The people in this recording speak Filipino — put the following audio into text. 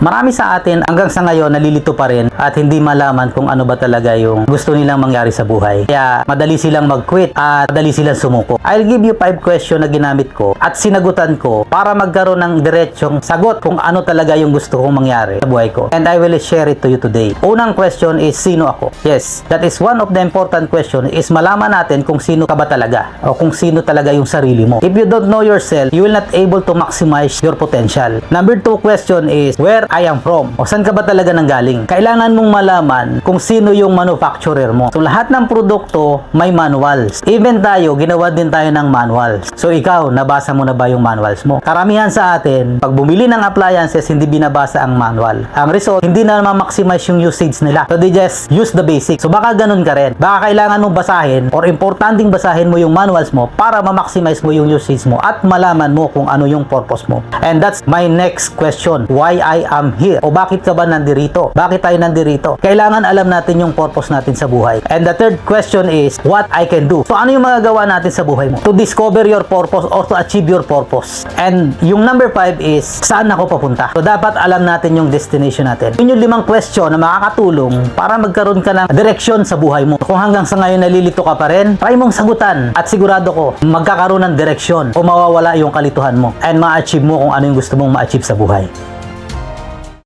Marami sa atin hanggang sa ngayon nalilito pa rin at hindi malaman kung ano ba talaga yung gusto nilang mangyari sa buhay. Kaya madali silang mag-quit at madali silang sumuko. I'll give you 5 question na ginamit ko at sinagutan ko para magkaroon ng diretsong sagot kung ano talaga yung gusto kong mangyari sa buhay ko. And I will share it to you today. Unang question is sino ako? Yes, that is one of the important question is malaman natin kung sino ka ba talaga o kung sino talaga yung sarili mo. If you don't know yourself, you will not able to maximize your potential. Number two question is where I am from o saan ka ba talaga nanggaling. Kailangan mong malaman kung sino yung manufacturer mo. So lahat ng produkto may manuals. Even tayo, ginawa din tayo ng manuals. So ikaw, nabasa mo na ba yung manuals mo? Karamihan sa atin, pag bumili ng appliances, hindi binabasa ang manual. Ang result, hindi na ma-maximize yung usage nila. So they just use the basics. So baka ganun ka rin. Baka kailangan mong basahin or importanteng basahin mo yung manuals mo para ma-maximize mo yung usage mo at malaman mo kung ano yung purpose mo. And that's my next question. Why I am here? O bakit ka ba nandirito? Bakit tayo nandirito? Kailangan alam natin yung purpose natin sa buhay. And the third question is what I can do. So ano yung magagawa natin sa buhay mo? To discover your purpose or to achieve your purpose. And yung number five is saan ako papunta? So dapat alam natin yung destination natin. Yun yung limang question na makakatulong para magkaroon ka ng direksyon sa buhay mo. Kung hanggang sa ngayon nalilito ka pa rin, try mong sagutan at sigurado ko magkakaroon ng direksyon o mawawala yung kalituhan mo and ma-achieve mo kung ano yung gusto mong ma-achieve sa buhay.